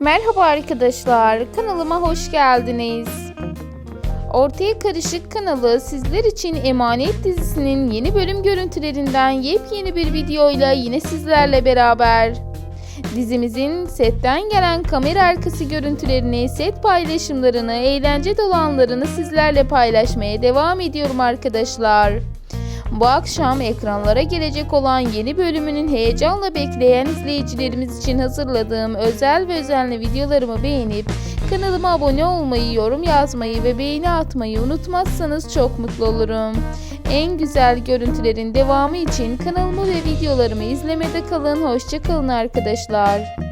Merhaba arkadaşlar, kanalıma hoş geldiniz. Ortaya Karışık kanalı sizler için Emanet dizisinin yeni bölüm görüntülerinden yepyeni bir videoyla yine sizlerle beraber. Dizimizin setten gelen kamera arkası görüntülerini, set paylaşımlarını, eğlence dolanlarını sizlerle paylaşmaya devam ediyorum arkadaşlar. Bu akşam ekranlara gelecek olan yeni bölümünün heyecanla bekleyen izleyicilerimiz için hazırladığım özel ve özenli videolarımı beğenip kanalıma abone olmayı, yorum yazmayı ve beğeni atmayı unutmazsanız çok mutlu olurum. En güzel görüntülerin devamı için kanalımı ve videolarımı izlemede kalın. Hoşçakalın arkadaşlar.